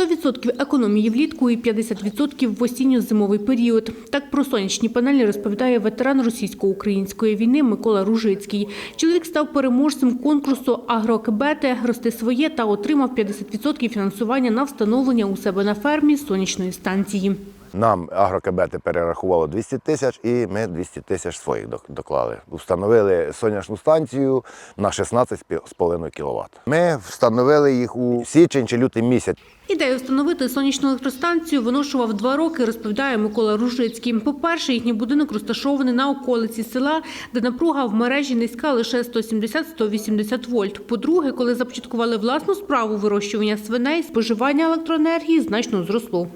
100% економії влітку і 50% в осінньо-зимовий період. Так про сонячні панелі розповідає ветеран російсько-української війни Микола Ружицький. Чоловік став переможцем конкурсу «Агрокебети. Рости своє» та отримав 50% фінансування на встановлення у себе на фермі сонячної станції. Нам агрокабети перерахувало 200 тисяч, і ми 200 тисяч своїх док- доклали. Встановили сонячну станцію на 16,5 кВт. Ми встановили їх у січень чи лютий місяць. Ідею встановити сонячну електростанцію виношував два роки, розповідає Микола Ружицький. По-перше, їхній будинок розташований на околиці села, де напруга в мережі низька лише 170-180 вольт. По-друге, коли започаткували власну справу вирощування свиней, споживання електроенергії значно зросло.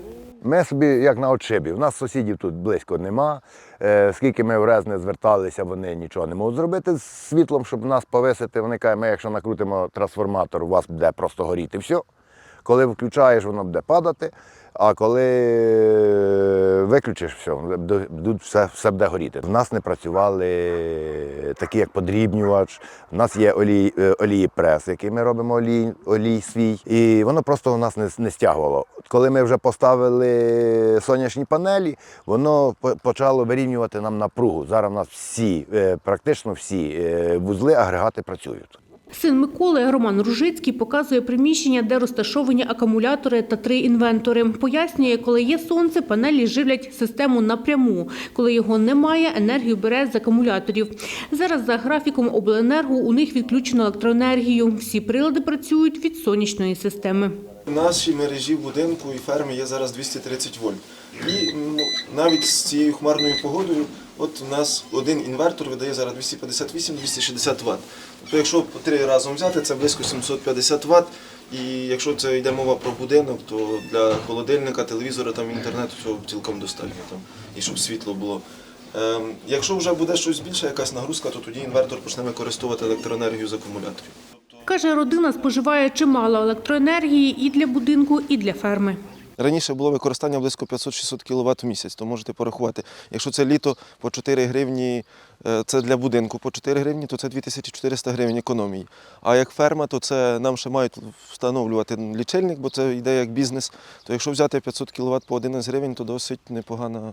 Ми собі як на отшибі. У нас сусідів тут близько нема. Е, Скільки ми враз не зверталися, вони нічого не можуть зробити з світлом, щоб нас повисити. Вони кажуть, ми якщо накрутимо трансформатор, у вас буде просто горіти все. Коли включаєш, воно буде падати, а коли е, виключиш, все, все, все буде горіти. В нас не працювали такі, як подрібнювач. У нас є олій, е, олієпрес, який ми робимо олій, олій свій. І воно просто у нас не, не стягувало. Коли ми вже поставили сонячні панелі, воно почало вирівнювати нам напругу. Зараз у нас всі, е, практично всі вузли, агрегати працюють. Син Миколи Роман Ружицький показує приміщення, де розташовані акумулятори та три інвентори. Пояснює, коли є сонце, панелі живлять систему напряму. Коли його немає, енергію бере з акумуляторів. Зараз за графіком обленерго у них відключено електроенергію. Всі прилади працюють від сонячної системи. У нашій мережі будинку і фермі є зараз 230 вольт. І ну, навіть з цією хмарною погодою, от у нас один інвертор видає зараз 258-260 Вт. Тобто, якщо три разом взяти, це близько 750 Вт. І якщо це йде мова про будинок, то для холодильника, телевізора, там інтернету цього цілком достатньо там, і щоб світло було. Ем, якщо вже буде щось більше, якась нагрузка, то тоді інвертор почне використовувати електроенергію з акумуляторів. Каже, родина споживає чимало електроенергії і для будинку, і для ферми. Раніше було використання близько 500-600 кВт в місяць, то можете порахувати. Якщо це літо по 4 гривні, е, це для будинку по 4 гривні, то це 2400 гривень економії. А як ферма, то це нам ще мають встановлювати лічильник, бо це йде як бізнес. То якщо взяти 500 кВт по 11 гривень, то досить непогана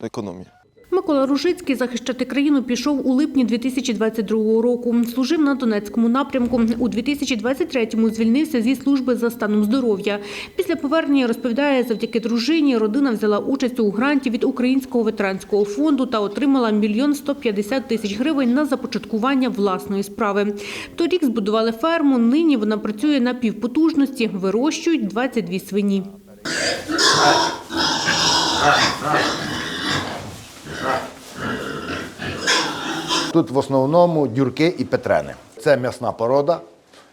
економія. Микола Ружицький захищати країну пішов у липні 2022 року. Служив на Донецькому напрямку. У 2023-му звільнився зі служби за станом здоров'я. Після повернення розповідає, завдяки дружині родина взяла участь у гранті від Українського ветеранського фонду та отримала мільйон 150 тисяч гривень на започаткування власної справи. Торік збудували ферму. Нині вона працює на півпотужності. Вирощують 22 свині. Тут в основному дюрки і петрени. Це м'ясна порода.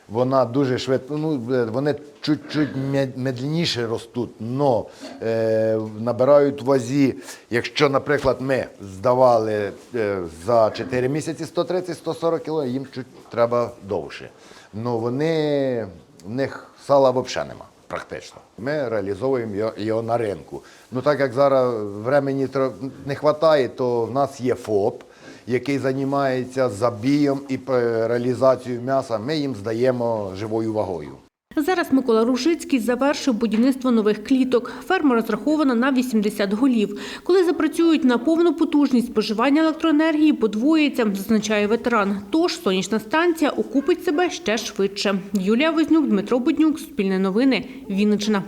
Вона дуже швидко, ну, е, вони чуть-чуть медленніше ростуть, але е, набирають вазі. Якщо, наприклад, ми здавали е, за 4 місяці 130-140 кг, їм чуть треба довше. Ну вони, в них сала взагалі нема. Практично. Ми реалізовуємо його, на ринку. Ну так як зараз времени не вистачає, то в нас є ФОП, який займається забієм і реалізацією м'яса. Ми їм здаємо живою вагою. Зараз Микола Рушицький завершив будівництво нових кліток. Ферма розрахована на 80 голів. Коли запрацюють на повну потужність, споживання електроенергії подвоїться, зазначає ветеран. Тож сонячна станція окупить себе ще швидше. Юлія Вознюк, Дмитро Буднюк, Суспільне новини, Вінниччина.